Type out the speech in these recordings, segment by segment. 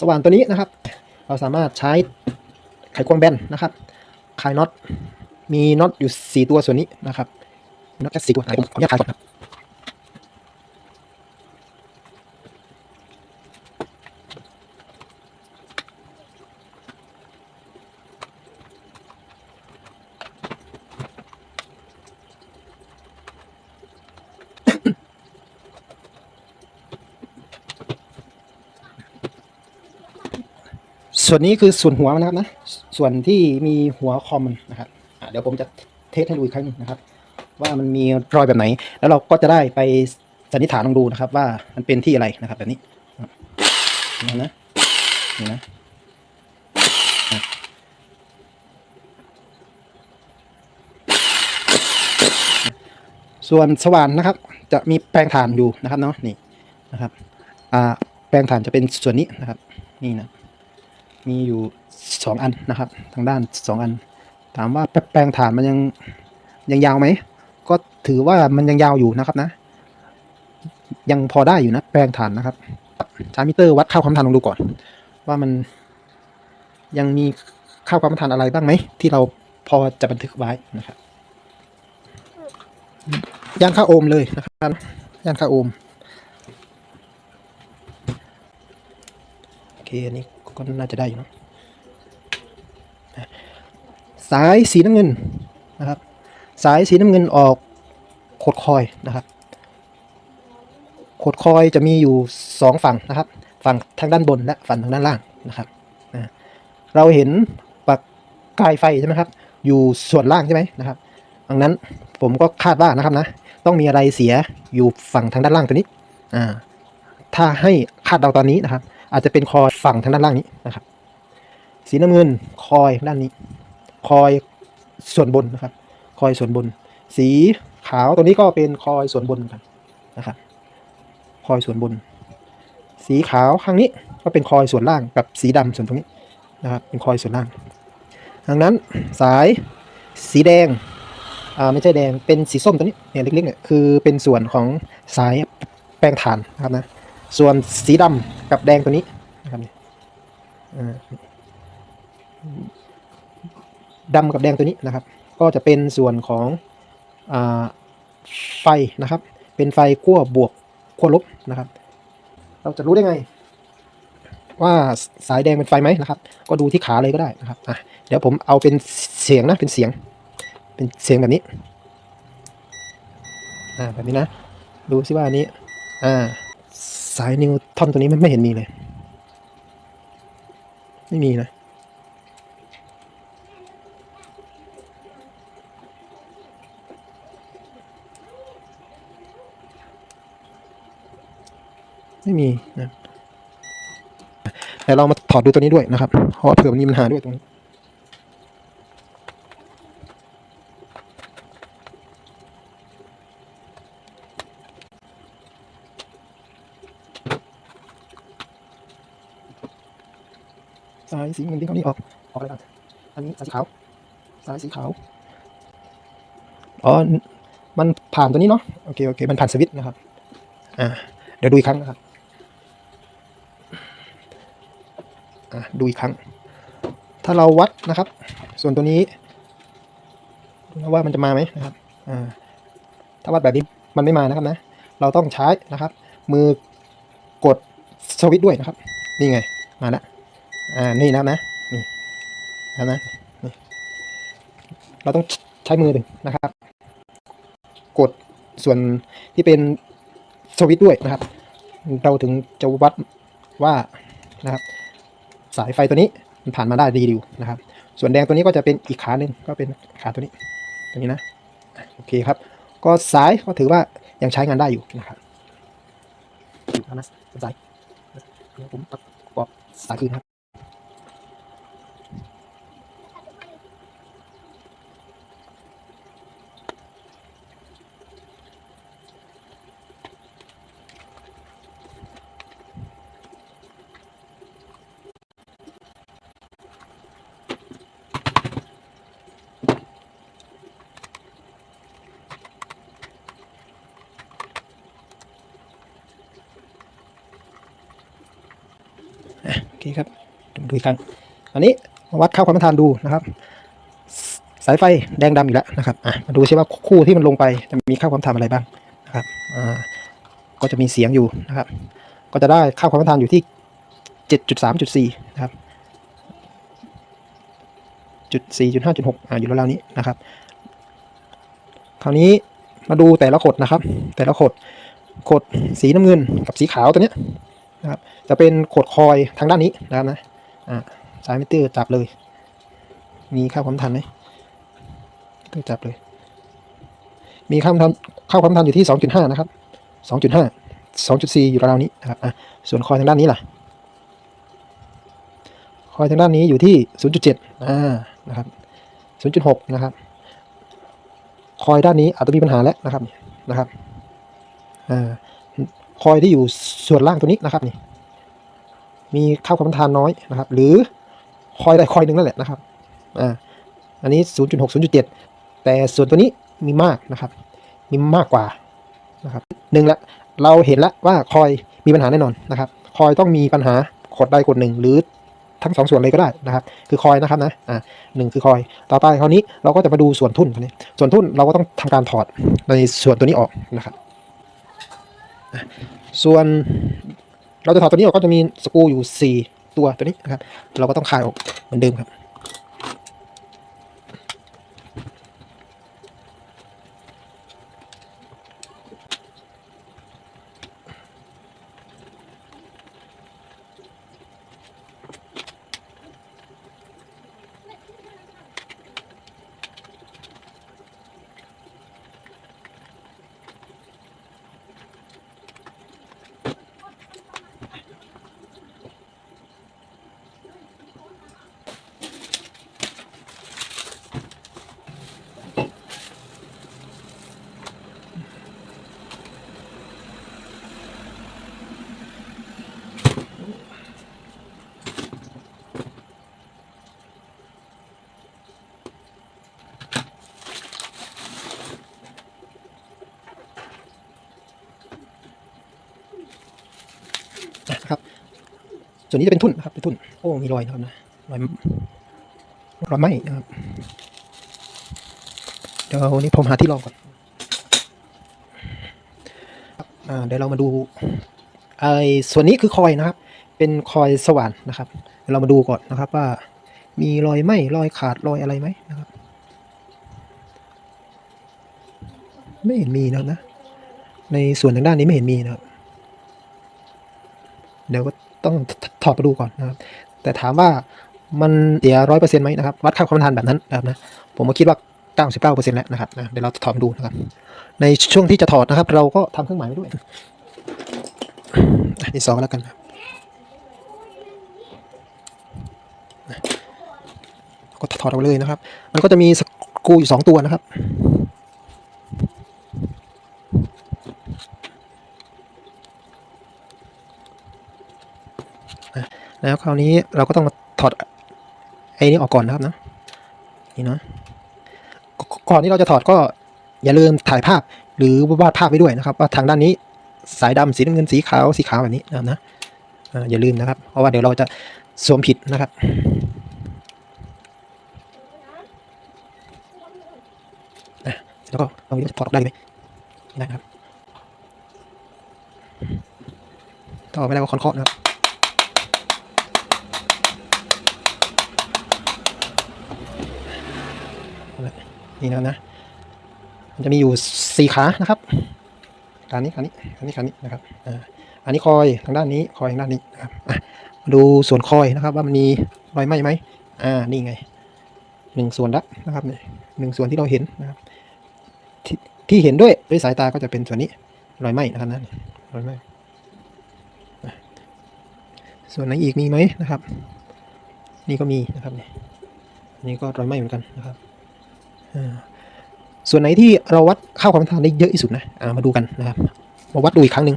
สว่านตัวนี้นะครับ เราสามารถใช้ไขควงแบนนะครับคลายน็อตมีน็อตอยู่สี่ตัวส่วนนี้นะครับน็อตแค่สี่ตัวไหนผมขออนุญาตคลายก่อนครับ ส่วนนี้คือส่วนหัวนะครับนะ ส่วนที่มีหัวคอมนะครับเดี๋ยวผมจะเทสให้ดูอีกครั้งนะครับ ว่ามันมีรอยแบบไหน แล้วเราก็จะได้ไปสันนิษฐานลองดูนะครับ ว่ามันเป็นที่อะไรนะครับ แบบนี้อะนี่นะนี่นะอะส่วนสว่านนะครับ จะมีแปลงฐานอยู่นะครับเนาะนี่นะครับ อ่าแปลงฐานจะเป็นส่วนนี้นะครับ นี่นะ มีอยู่สองอันนะครับ ทางด้านสองอัน ถามว่าแปลงฐานมันยังยังยาวไหม ก็ถือว่ามันยังยาวอยู่นะครับนะ ยังพอได้อยู่นะแปลงฐานนะครับใช้มิเตอร์วัดค่าความทันลองดูก่อน ว่ามันยังมีค่าความทันอะไรบ้างไหม ที่เราพอจะบันทึกไว้นะครับย่านค่าโอห์มเลยนะครับย่านค่าโอห์มโอเคอันนี้ ก็น่าจะได้อยู่นะสายสีน้ำเงินนะครับ สายสีน้ำเงินออกโคดคอยนะครับโคดคอยจะมีอยู่สองฝั่งนะครับ ฝั่งทางด้านบนและฝั่งทางด้านล่างนะครับนะเราเห็นปลักกายไฟใช่ไหมครับ อยู่ส่วนล่างใช่ไหมนะครับดังนั้นผมก็คาดว่านะครับนะ ต้องมีอะไรเสียอยู่ฝั่งทางด้านล่างตัวนี้อ่าถ้าให้คาดเดาตอนนี้นะครับ อาจจะเป็นคอยฝั่งทางด้านล่างนี้นะครับ สีน้ำเงินคอยด้านนี้ คอยส่วนบนนะครับ คอยส่วนบน สีขาวตัวนี้ก็เป็นคอยส่วนบนกันนะครับ คอยส่วนบน สีขาวข้างนี้ก็เป็นคอยส่วนล่างกับสีดำส่วนตรงนี้นะครับ เป็นคอยส่วนล่างดังนั้นสายสีแดงอ่าไม่ใช่แดงเป็นสีส้มตัวนี้เนี่ยเล็กๆเนี่ยคือเป็นส่วนของสายแปลงฐานนะครับนะ ส่วนสีดำกับแดงตัวนี้นะครับเนี่ยดำกับแดงตัวนี้นะครับ ก็จะเป็นส่วนของอไฟนะครับ เป็นไฟขั้วบวกขั้วลบนะครับ เราจะรู้ได้ไง ว่าสายแดงเป็นไฟไหมนะครับ ก็ดูที่ขาเลยก็ได้นะครับอะเดี๋ยวผมเอาเป็นเสียงนะเป็นเสียง เป็นเสียงแบบนี้อ่าแบบนี้นะ ดูซิว่าอันนี้อ่า สายนิวทอนตัวนี้มันไม่เห็นมีเลย ไม่มีนะ ไม่มีนะแต่เรามาถอดดูตัวนี้ด้วยนะครับเพราะเผื่อมันมีปัญหาด้วยตรงนี้ สีเงินที่เขานี่ออกออกอะไรกันอันนี้สายสีขาวสายสีขาวอ๋อมันผ่านตัวนี้เนาะโอเคโอเคมันผ่านสวิตช์นะครับอ่าเดี๋ยวดูอีกครั้งนะครับอะดูอีกครั้ง ถ้าเราวัดนะครับ ส่วนตัวนี้ว่ามันจะมาไหมนะครับอ่าถ้าวัดแบบนี้มันไม่มานะครับนะ เราต้องใช้นะครับ มือกดสวิตช์ด้วยนะครับ นี่ไงมาแล้ว อ่า นี่นะนะ นี่นะนะ นี่ เราต้องใช้มือดึงนะครับ กดส่วนที่เป็นสวิตช์ด้วยนะครับ เราถึงจะวัดว่านะครับ สายไฟตัวนี้มันผ่านมาได้ดีดีนะครับ ส่วนแดงตัวนี้ก็จะเป็นอีกขาหนึ่งก็เป็นขาตัวนี้ ตัวนี้นะ โอเคครับ ก็สายก็ถือว่ายังใช้งานได้อยู่นะครับอยู่นะสายเดี๋ยวผมประกอบสายคืนครับ โอเค เคครับเดูอีกครั้ง อันนี้วัดค่าความต้านทานดูนะครับ สายไฟแดงดำอีกแล้วนะครับอะมาดูซิว่าคู่ที่มันลงไปจะมีค่าความต้านทานอะไรบ้างนะครับอ่าก็จะมีเสียงอยู่นะครับ ก็จะได้ค่าความต้านทานอยู่ที่ 7.3.4 นะครับจุด4จุด5จุด6อ่าอยู่ราวๆนี้นะครับ คราวนี้มาดูแต่ละขดนะครับ แต่ละขดขดสีน้ำเงินกับสีขาวตัวเนี้ยนะครับ จะเป็นขดคอยทางด้านนี้นะครับนะ อ่าสายมิเตอร์จับเลย มีค่าความทันไหมเตอร์จับเลย มีค่าความทันค่าความทันอยู่ที่2.5นะครับ2.5 2.4องจุดสี่อยู่ราวนี้นะครับอะส่วนคอยทางด้านนี้ล่ะ คอยทางด้านนี้อยู่ที่0.7อ่านะครับ0.6นะครับคอยด้านนี้อาจจะมีปัญหาแล้วนะครับนะครับอ่าคอยที่อยู่ส่วนล่างตัวนี้นะครับนี่ มีค่าวความต้านทานน้อยนะครับ หรือคอยใดคอยหนึ่งนั่นแหละนะครับอ่าอันนี้ 0.6 0.7 แต่ส่วนตัวนี้มีมากนะครับ มีมากกว่านะครับหนึ่งละเราเห็นแล้วว่าคอยมีปัญหาแน่นอนนะครับ คอยต้องมีปัญหาขดใดกดหนึ่งหรือทั้งสองส่วนเลยก็ได้นะครับ คือคอยนะครับนะอ่าหนึ่งคือคอย ต่อไปคราวนี้เราก็จะมาดูส่วนทุ่นตัวนี้ส่วนทุ่นเราก็ต้องทำการถอดในส่วนตัวนี้ออกนะครับ ส่วน เราจะถอดตัวนี้ออกก็จะมีสกูอยู่ 4 ตัวตัวนี้นะครับ เราก็ต้องคายออกเหมือนเดิมครับ ส่วนนี้จะเป็นทุ่นนะครับเป็นทุ่นโอ้มีรอยนะครับนะรอยรอยไหมนะครับเดี๋ยววันนี้ผมหาที่รองก่อนอเดี๋ยวเรามาดูไอ้ส่วนนี้คือคอยนะครับ เป็นคอยสว่านนะครับเดี๋ยวเรามาดูก่อนนะครับว่ามีรอยไหมรอยขาดรอยอะไรไหมนะครับ ไม่เห็นมีนะครับนะ ในส่วนทางด้านนี้ไม่เห็นมีนะครับเดี๋ยวก็ ต้องถอดมาดูก่อนนะครับ แต่ถามว่ามันเสียร้อยเปอร์เซ็นต์ไหมนะครับ วัดค่าความต้านทานแบบนั้นนะครับนะ ผมก็คิดว่าเก้าสิบเก้าเปอร์เซ็นต์แล้วนะครับนะเดี๋ยวเราถอดดูนะครับ ในช่วงที่จะถอดนะครับ เราก็ทำเครื่องหมายไว้ด้วยอันที่สองแล้วกันครับก็ถอดออกมาเลยนะครับ มันก็จะมีสกรูอยู่สองตัวนะครับ แล้วคราวนี้เราก็ต้องมาถอดไอ้นี้ออกก่อนนะครับนะนี่เนาะก่อนที่เราจะถอดก็อย่าลืมถ่ายภาพหรือวาดภาพไว้ด้วยนะครับว่าทางด้านนี้สายดำสีน้ำเงินสีขาวสีขาวแบบนี้นะครับนะอย่าลืมนะครับ เพราะว่าเดี๋ยวเราจะสวมผิดนะครับอะแล้วก็ตรงนี้จะถอดออกได้ไหมไม่ได้ครับถ้าอไม่ได้ก็คอนเคาะนะครับ นี่นะนะ มันจะมีอยู่สี่ขานะครับขานี้ขานี้ขานี้ขานี้นะครับอ่าอันนี้คอยทางด้านนี้คอยทางด้านนี้นะครับอะมาดูส่วนคอยนะครับ ว่ามันมีรอยไหมไหมอ่านี่ไงหนึ่งส่วนละนะครับหนึ่งส่วนที่เราเห็นนะครับที่ที่เห็นด้วยด้วยสายตาก็จะเป็นส่วนนี้รอยไหมนะครับนะรอยไหมส่วนไหนอีกมีไหมนะครับ นี่ก็มีนะครับเนี่ยนี่ก็รอยไหมเหมือนกันนะครับ ส่วนไหนที่เราวัดค่าความทานได้เยอะที่สุดนะามาดูกันนะครับ มาวัดดูอีกครั้งหนึ่ง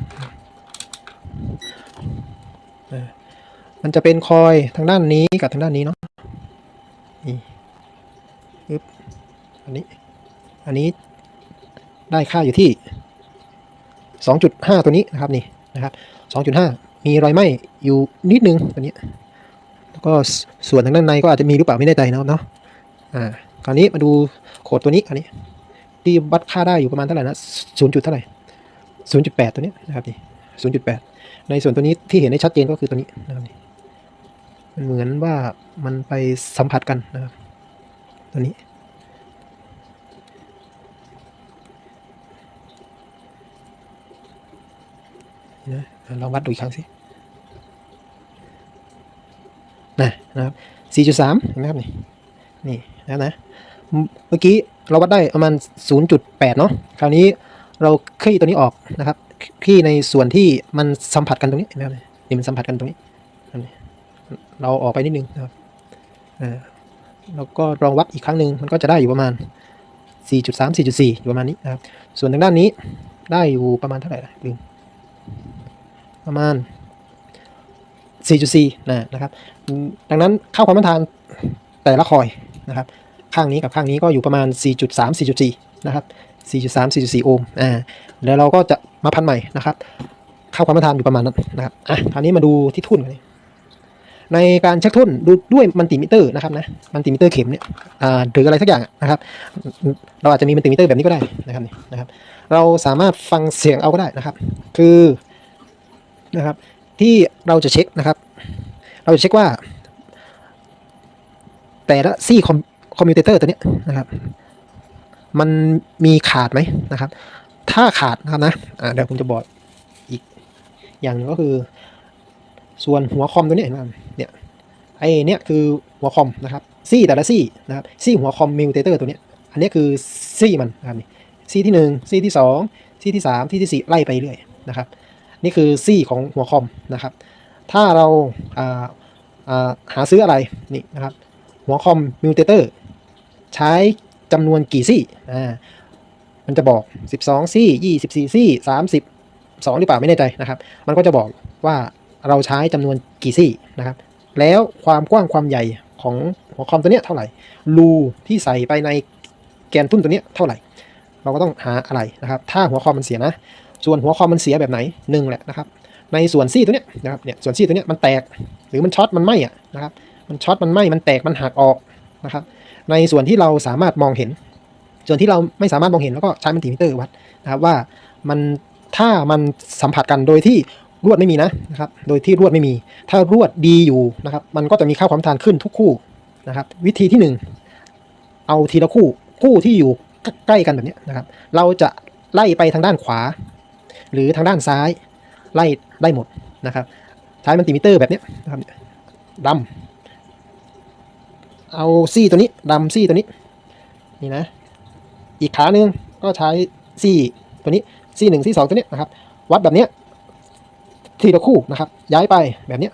มันจะเป็นคอยทางด้านนี้กับทางด้านนี้เนาะนี่ปึ๊บอันนี้ อันนี้ได้ค่าอยู่ที่ 2.5 ตัวนี้นะครับนี่นะครับ 2.5 มีรอยไหม้อยู่นิดนึงตัวนี้ แล้วก็สส่วนทางด้านในก็อาจจะมีหรือเปล่าไม่แน่ใจนะครับเนาะอ่า คราวนี้มาดูโคดตัวนี้อันนี้ ที่วัดค่าได้อยู่ประมาณเท่าไหร่นะศูนย์จุดเท่าไหร่ศูนย์จุดแปดตัวนี้นะครับนี่ศูนย์จุดแปดในส่วนตัวนี้ที่เห็นได้ชัดเจนก็คือตัวนี้นะครับนี่มันเหมือนว่ามันไปสัมผัสกันนะครับตัวนี้ นะลองวัดดูอีกครั้งสินะนะครับ 4.3เห็นไหมครับนี่ นี่ นะนะ เมื่อกี้เราวัดได้ประมาณ 0.8 เนาะ คราวนี้เราคลี่ตัวนี้ออกนะครับคลี่ในส่วนที่มันสัมผัสกันตรงนี้เห็นไหมครับนี่มันสัมผัสกันตรงนี้นเราออกไปนิดนึงนะครับอ่าแล้วก็ลองวัดอีกครั้งหนึ่งมันก็จะได้อยู่ประมาณ 4.3 4.4 อยู่ประมาณนี้นะครับ ส่วนทางด้านนี้ได้อยู่ประมาณเท่าไหร่ลืมประมาณ 4.4 นะนะครับ ดังนั้นค่าความต้านทานแต่ละคอย นะครับข้างนี้กับข้างนี้ก็อยู่ประมาณ 4.3 4.4 นะครับ 4.3 4.4 โอห์มอ่าแล้วเราก็จะมาพันใหม่นะครับค่าความต้านทานอยู่ประมาณนั้นนะครับอะคราวนี้มาดูที่ทุ่นกันเลยในการเช็คทุ่นดูด้วยมัลติมิเตอร์นะครับนะมัลติมิเตอร์เข็มเนี่ยอ่าหรืออะไรสักอย่างนะครับ เราอาจจะมีมัลติมิเตอร์แบบนี้ก็ได้นะครับนี่นะครับ เราสามารถฟังเสียงเอาก็ได้นะครับ คือนะครับที่เราจะเช็คนะครับ เราจะเช็คว่า แต่ละซี่คอมคอมพิวเตอร์ตัวนี้นะครับ มันมีขาดไหมนะครับ ถ้าขาดนะครับนะเดี๋ยวผมจะบอกอีกอย่างหนึงก็คือ ส่วนหัวคอมตัวนี้เห็นไหมเนี่ยไอ้เนี่ยคือหัวคอมนะครับซี่แต่ละซี่นะครับซี่หัวคอมมิวเตอร์ตัวนี้อันนี้คือซี่มันนะครับนี่ซี่ที่หนึ่งซี่ที่สองซี่ที่สามซี่ที่สี่ไล่ไปเรื่อยนะครับ นี่คือซี่ของหัวคอมนะครับ ถ้าเราาาหาซื้ออะไรนี่นะครับ หัวคอมมิวเตอร์ใช้จำนวนกี่ซี่อ่ามันจะบอก 12 ซี่ 24 ซี่32หรือเปล่าไม่แน่ใจนะครับ มันก็จะบอกว่าเราใช้จำนวนกี่ซี่นะครับ แล้วความกว้างความใหญ่ของหัวคอมตัวเนี้ยเท่าไหร่ รูที่ใส่ไปในแกนทุ่นตัวเนี้ยเท่าไหร่ เราก็ต้องหาอะไรนะครับ ถ้าหัวคอมมันเสียนะ ส่วนหัวคอมมันเสียแบบไหนหนึ่งแหละนะครับ ในส่วนซี่ตัวเนี้ยนะครับ เนี่ยส่วนซี่ตัวเนี้ยมันแตก หรือมันช็อตมันไหมอะนะครับ มันช็อตมันไหม้มันแตกมันหักออกนะครับ ในส่วนที่เราสามารถมองเห็น ส่วนที่เราไม่สามารถมองเห็นแล้วก็ใช้มัลติมิเตอร์วัดนะครับว่ามันถ้ามันสัมผัสกันโดยที่รวดไม่มีนะนะครับ โดยที่รวดไม่มี ถ้ารวดดีอยู่นะครับ มันก็จะมีค่าความต้านขึ้นทุกคู่นะครับ วิธีที่หนึ่งเอาทีละคู่คู่ที่อยู่ใกล้กันแบบนี้นะครับ เราจะไล่ไปทางด้านขวา หรือทางด้านซ้ายไล่ได้หมดนะครับใช้มัลติมิเตอร์แบบนี้นะครับดำ เอาซี่ตัวนี้ดำซี่ตัวนี้นี่นะ อีกขาหนึ่งก็ใช้ซี่ตัวนี้ซี่หนึ่งซี่สองตัวเนี้ยนะครับ วัดแบบเนี้ยทีละคู่นะครับ ย้ายไปแบบเนี้ย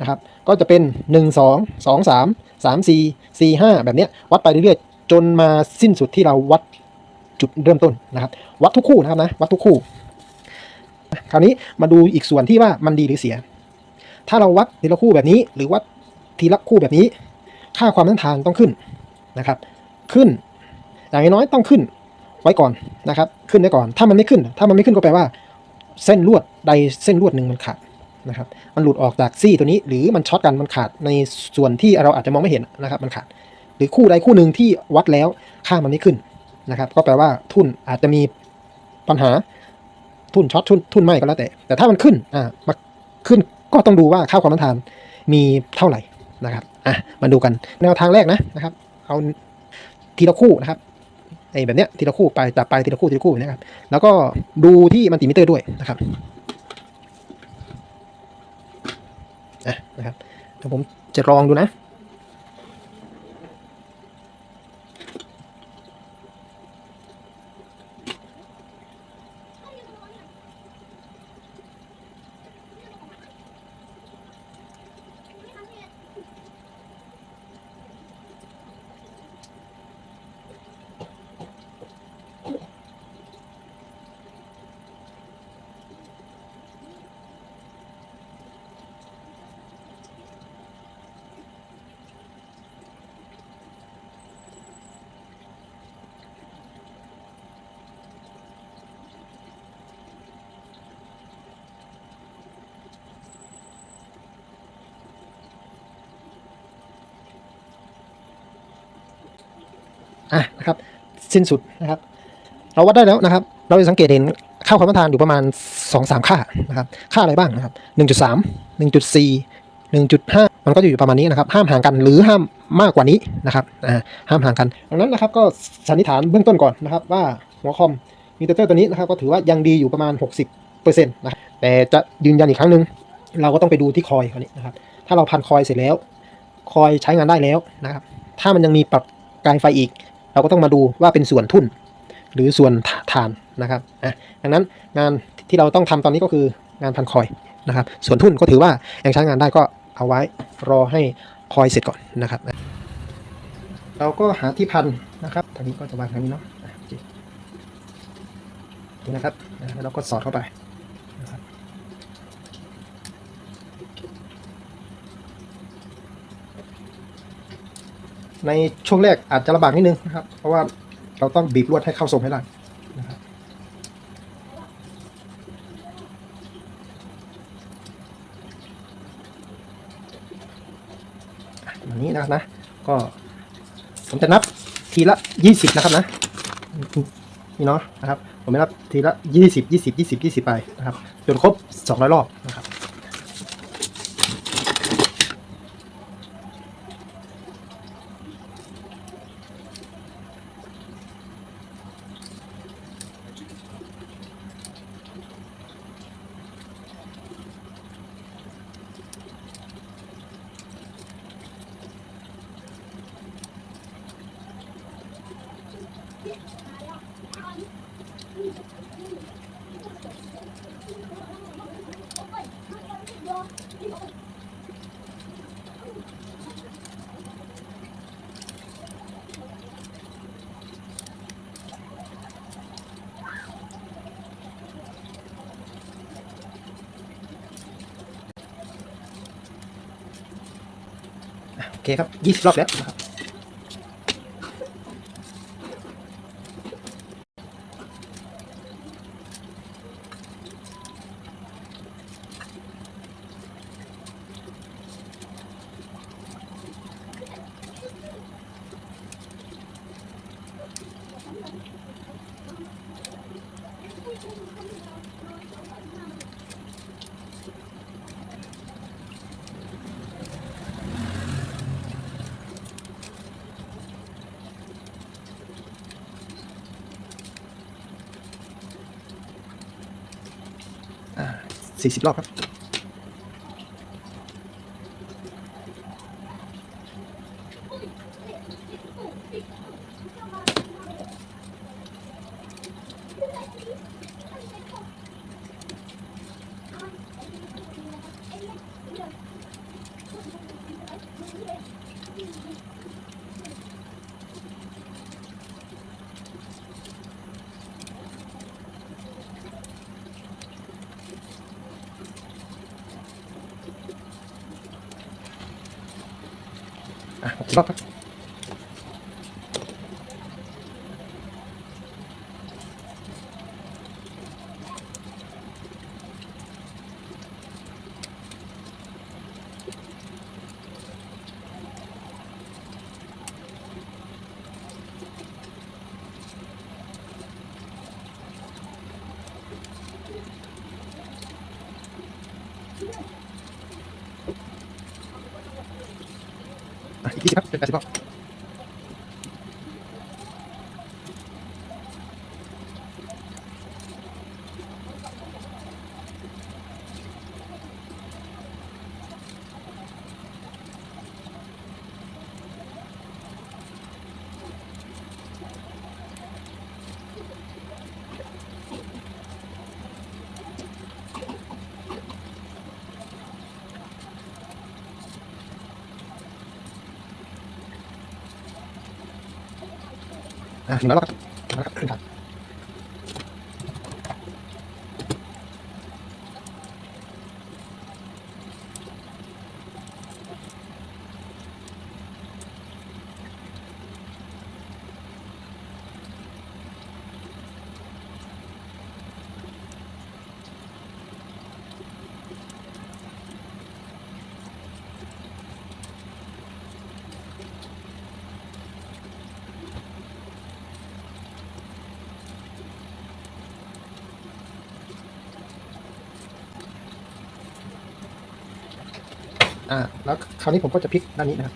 นะครับ ก็จะเป็นหนึ่งสองสองสามสามสี่สี่ห้าแบบเนี้ยวัดไปเรื่อยๆ จนมาสิ้นสุดที่เราวัดจุดเริ่มต้นนะครับ วัดทุกคู่นะครับนะวัดทุกคู่ คราวนี้มาดูอีกส่วนที่ว่ามันดีหรือเสีย ถ้าเราวัดทีละคู่แบบนี้ หรือวัดทีละคู่แบบนี้ ค่าความต้านทานต้องขึ้นนะครับ ขึ้น อย่างน้อยๆต้องขึ้นไว้ก่อนนะครับ ขึ้นไว้ก่อน ถ้ามันไม่ขึ้น ถ้ามันไม่ขึ้นก็แปลว่า เส้นลวดใดเส้นลวดหนึ่งมันขาดนะครับ มันหลุดออกจากซี่ตัวนี้ หรือมันช็อตกันมันขาดในส่วนที่เราอาจจะมองไม่เห็นนะครับ มันขาด หรือคู่ใดคู่หนึ่งที่วัดแล้วค่ามันไม่ขึ้นนะครับ ก็แปลว่าทุนอาจจะมีปัญหาทุนช็อตทุนทุนไม่ก็แล้วแต่ แต่ถ้ามันขึ้นอ่ามาขึ้นก็ต้องดูว่าค่าความต้านทานมีเท่าไหร่นะครับ อะมาดูกันแนวทางแรกนะนะครับ เอาทีละคู่นะครับไอ้แบบเนี้ยทีละคู่ไปจับไปทีละคู่ทีละคู่นะครับ แล้วก็ดูที่มัลติมิเตอร์ด้วยนะครับอะนะครับเดี๋ยวผมจะลองดูนะ อะนะครับสิ้นสุดนะครับ เราวัดได้แล้วนะครับ เราจะสังเกตเห็นค่าความต้านทานอยู่ประมาณ 2-3 ค่านะครับ ค่าอะไรบ้างนะครับ 1.3 1.4 1.5 มันก็อยู่ประมาณนี้นะครับ ห้ามห่างกันหรือห้ามมากกว่านี้นะครับอ่าห้ามห่างกันดังนั้นนะครับก็สันนิษฐานเบื้องต้นก่อนนะครับ ว่าหัวคอมมิเตอร์ตัวนี้นะครับ ก็ถือว่ายังดีอยู่ประมาณ 60%นะครับแต่จะยืนยันอีกครั้งหนึ่งเราก็ต้องไปดูที่คอยเขานี้นะครับ ถ้าเราพันคอยเสร็จแล้ว คอยใช้งานได้แล้วนะครับ ถ้ามันยังมีปรับกายไฟอีก เราก็ต้องมาดูว่าเป็นส่วนทุ่นหรือส่วนฐานนะครับอะดังนั้นงานที่เราต้องทำตอนนี้ก็คืองานพันคอยนะครับ ส่วนทุ่นก็ถือว่ายังใช้งานได้ก็เอาไว้รอให้คอยเสร็จก่อนนะครับ เราก็หาที่พันนะครับตอนนี้ก็จะวางทางนี้เนาะนี่นะครับแล้วเราก็สอดเข้าไปนะครับ ในช่วงแรกอาจจะลำบากนิดนึงนะครับ เพราะว่าเราต้องบีบลวดให้เข้าทรงให้ได้นะครับแบบนี้นะครับนะ ก็ผมจะนับทีละยี่สิบนะครับนะนี่เนาะนะครับ ผมจะนับทีละยี่สิบยี่สิบยี่สิบยี่สิบไปนะครับ จนครบสองร้อยรอบ โอเคครับยี่สิบรอบแล้วนะครับ สี่สิบรอบครับ อ่ะหกสิบร อ อ่า แล้วคราวนี้ผมก็จะพลิกด้านนี้นะครับ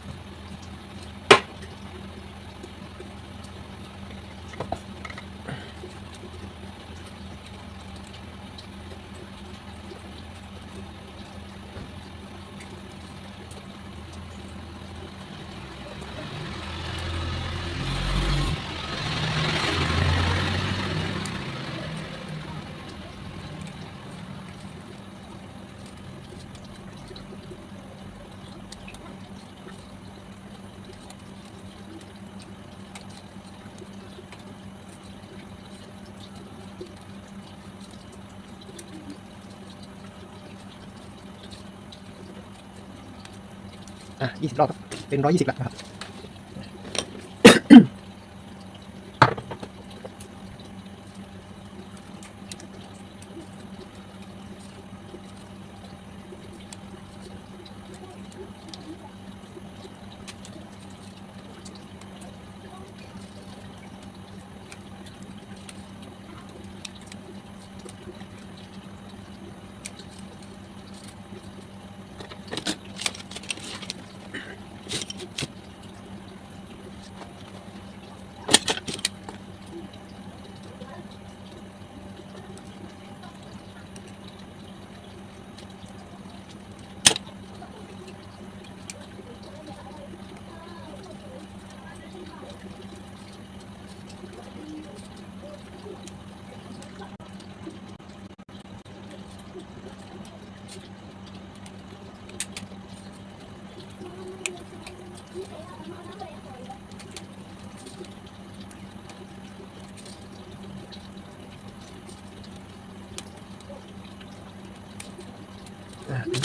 อะยี่สิบรอบครับเป็นร้อยยี่สิบละนะครับ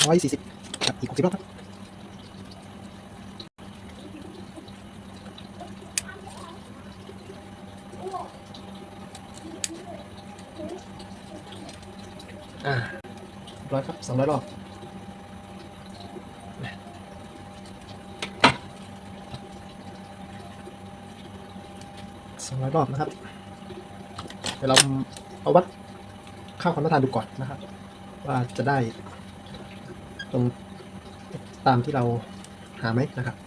ร้อยสี่สิบครับอีกหกสิบรอบครับอ่าร้อยครับสองร้อยรอบสองร้อยรอบนะครับ เดี๋ยวเราเอาวัดค่าความต้านทานดูก่อนนะครับ ว่าจะได้ ตรงตามที่เราหาไหมนะครับ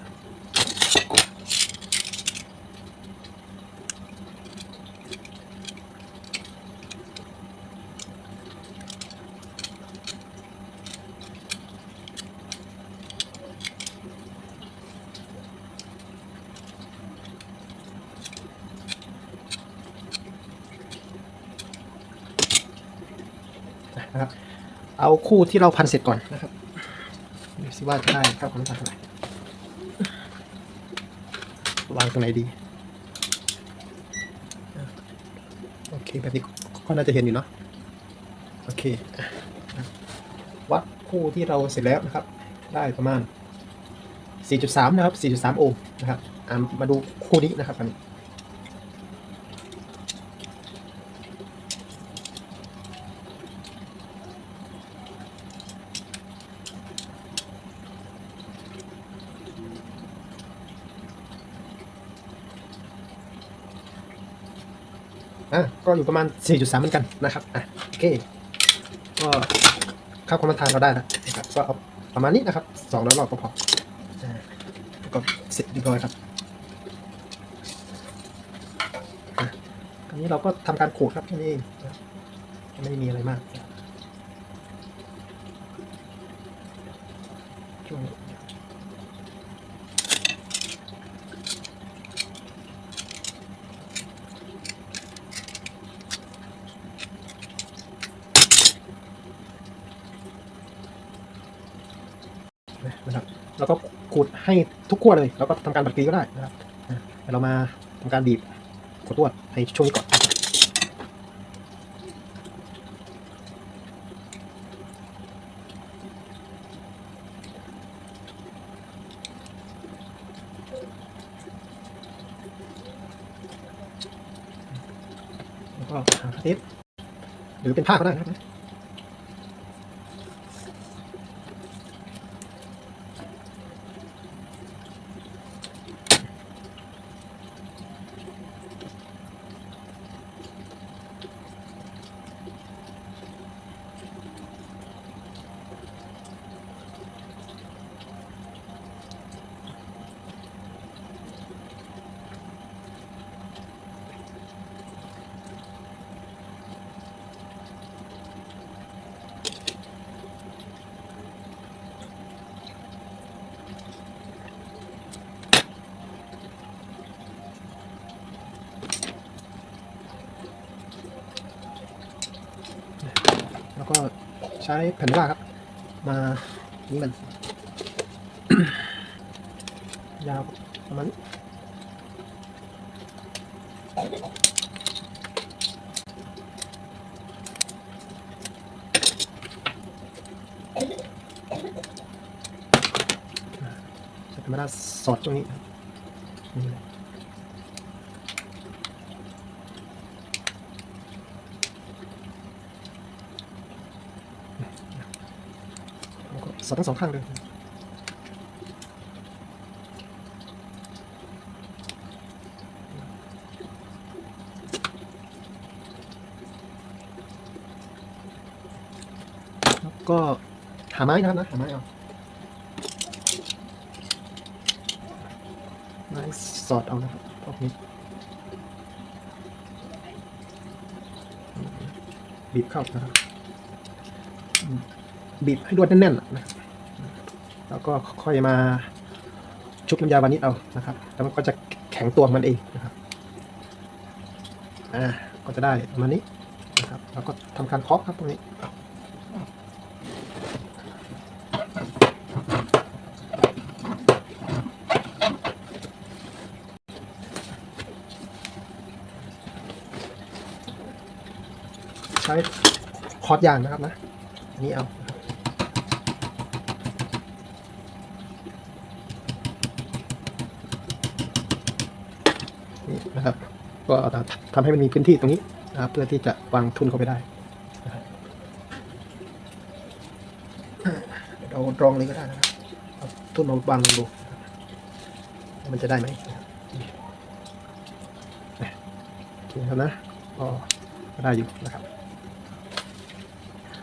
นะครับ เอาคู่ที่เราพันเสร็จก่อนนะครับ สิว่าจะได้ค่าความต้านทานเท่าไหร่วางตรงไหนดีโอเคแบบนี้ก็น่าจะเห็นอยู่เนาะโอเควัดคู่ที่เราเสร็จแล้วนะครับ ได้ประมาณ 4.3 นะครับ 4.3 โอห์มนะครับมาดูคู่นี้นะครับอันนี้ อะ ก็อยู่ประมาณ 4.3 เหมือนกันนะครับอะโอเคก็เข้าความทานเราได้นะครับก็เอาประมาณนี้นะครับสองร้อยรอบก็พอแล้วก็เสร็จเรียบร้อยครับอะคราวนี้เราก็ทำการขูดครับแค่นี้เองไม่มีอะไรมากช่วงนะครับแล้วก็ ขูดให้ทุกขั้วเลย แล้วก็ทำการบัดกรีก็ได้นะครับเดี๋ยวเรามาทำการบีบขวดตวดในช่วงนี้ก่อนแล้วก็หาเทปหรือเป็นผ้าก็ได้นะครับ ใช้แผ่นว่าครับ มานี่มัน ยาวประมาณนี้ใช้แผ่นว่าสอดตรงนี้นี่เลยแล้วก็ส อดทั้งสองข้างเลยแล้วก็หาไม้นะครับนะหาไม้เอาไม้สอดเอานะครับพวกนี้บีบเข้านะครับบีบให้รวดแน่นๆนะ แล้วก็ค่อยมาชุบน้ำยาวานิชเอานะครับ แล้วมันก็จะแข็งตัวมันเองนะครับอ่าก็จะได้ประมาณนี้นะครับ แล้วก็ทำการเคาะครับตรงนี้ใช้คอร์ดยางนะครับนะ อันนี้เอานะครับนี่นะครับ ก็ทำให้มันมีพื้นที่ตรงนี้นะครับเพื่อที่จะวางทุนเข้าไปได้นะครับเดี๋ยวเราลองเลยก็ได้นะครับเอาทุนมาวางลงดูนะครับมันจะได้ไหมนะครับโอเคครับนะก็ก็ได้อยู่นะครับ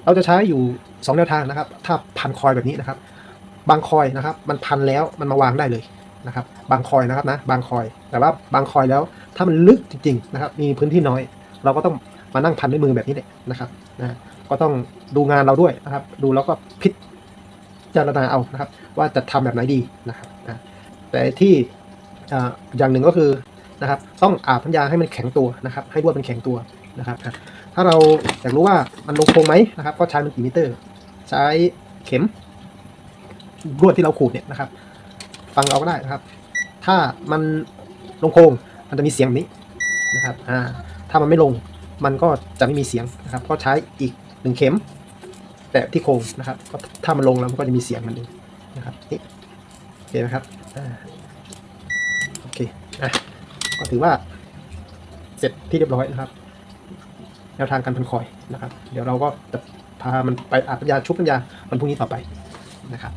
เราจะใช้อยู่สองแนวทางนะครับ ถ้าพันคอยแบบนี้นะครับ บางคอยนะครับ มันพันแล้วมันมาวางได้เลยนะครับ บางคอยนะครับนะ บางคอย แต่ว่าบางคอยแล้ว ถ้ามันลึกจริงๆนะครับมีพื้นที่น้อย เราก็ต้องมานั่งพันด้วยมือแบบนี้แหละนะครับนะก็ต้องดูงานเราด้วยนะครับ ดูแล้วก็พิจารณาเอานะครับ ว่าจะทำแบบไหนดีนะครับนะแต่ที่อ่าอย่างหนึ่งก็คือนะครับต้องอาบน้ำยาให้มันแข็งตัวนะครับ ให้รวดมันแข็งตัวนะครับ ถ้าเราอยากรู้ว่ามันลงโครงไหมนะครับ ก็ใช้มันกี่มิเตอร์ ใช้เข็มรวดที่เราขูดเนี่ยนะครับ ฟังเอาก็ได้นะครับ ถ้ามันลงโครง มันจะมีเสียงนี้นะครับอ่าถ้ามันไม่ลงมันก็จะไม่มีเสียงนะครับ ก็ใช้อีกหนึ่งเข็ม แตะที่โครงนะครับก็ถ้ามันลงแล้วมันก็จะมีเสียงมันเองนะครับนี่โอเคนะครับอ่าโอเคอะก็ถือว่าเสร็จที่เรียบร้อยนะครับแนวทางการพันคอยนะครับ เดี๋ยวเราก็จะพามันไปอาบน้ำยาชุบน้ำยาวันพรุ่งนี้ต่อไปนะครับ